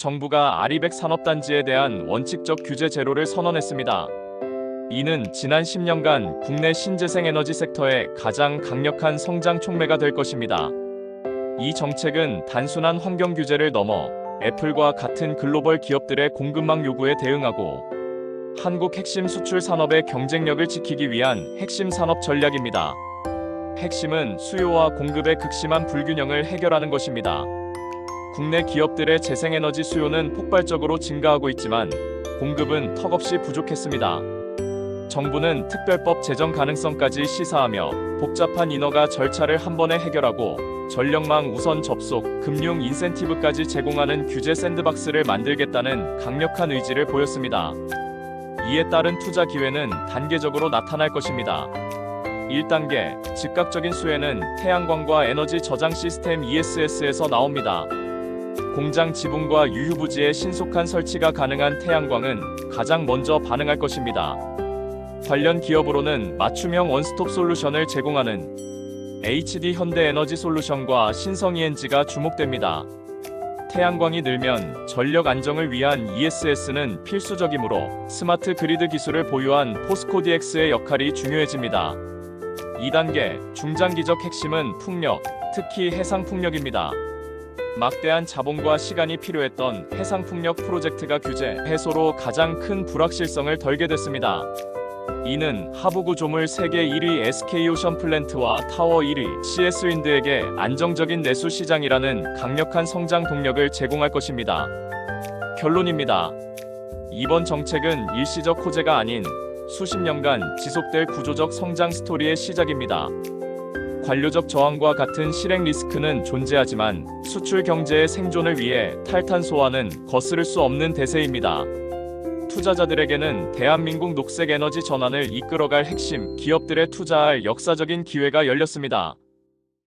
정부가 아리백 산업단지에 대한 원칙적 규제 제로를 선언했습니다. 이는 지난 10년간 국내 신재생 에너지 섹터의 가장 강력한 성장 촉매가 될 것입니다. 이 정책은 단순한 환경 규제를 넘어 애플과 같은 글로벌 기업들의 공급망 요구에 대응하고 한국 핵심 수출 산업의 경쟁력을 지키기 위한 핵심 산업 전략입니다. 핵심은 수요와 공급의 극심한 불균형을 해결하는 것입니다. 국내 기업들의 재생에너지 수요는 폭발적으로 증가하고 있지만 공급은 턱없이 부족했습니다. 정부는 특별법 제정 가능성까지 시사하며 복잡한 인허가 절차를 한 번에 해결하고 전력망 우선 접속, 금융 인센티브까지 제공하는 규제 샌드박스를 만들겠다는 강력한 의지를 보였습니다. 이에 따른 투자 기회는 단계적으로 나타날 것입니다. 1단계 즉각적인 수혜는 태양광과 에너지 저장 시스템 ESS에서 나옵니다. 공장 지붕과 유휴부지의 신속한 설치가 가능한 태양광은 가장 먼저 반응할 것입니다. 관련 기업으로는 맞춤형 원스톱 솔루션을 제공하는 HD 현대에너지 솔루션과 신성ENG가 주목됩니다. 태양광이 늘면 전력 안정을 위한 ESS는 필수적이므로 스마트 그리드 기술을 보유한 포스코 DX의 역할이 중요해집니다. 2단계 중장기적 핵심은 풍력, 특히 해상 풍력입니다. 막대한 자본과 시간이 필요했던 해상 풍력 프로젝트가 규제 해소로 가장 큰 불확실성을 덜게 됐습니다. 이는 하부구 조물 세계 1위 SK오션 플랜트와 타워 1위 CS윈드에게 안정적인 내수 시장이라는 강력한 성장 동력을 제공할 것입니다. 결론입니다. 이번 정책은 일시적 호재가 아닌 수십 년간 지속될 구조적 성장 스토리의 시작입니다. 관료적 저항과 같은 실행 리스크는 존재하지만 수출 경제의 생존을 위해 탈탄소화는 거스를 수 없는 대세입니다. 투자자들에게는 대한민국 녹색 에너지 전환을 이끌어갈 핵심 기업들에 투자할 역사적인 기회가 열렸습니다.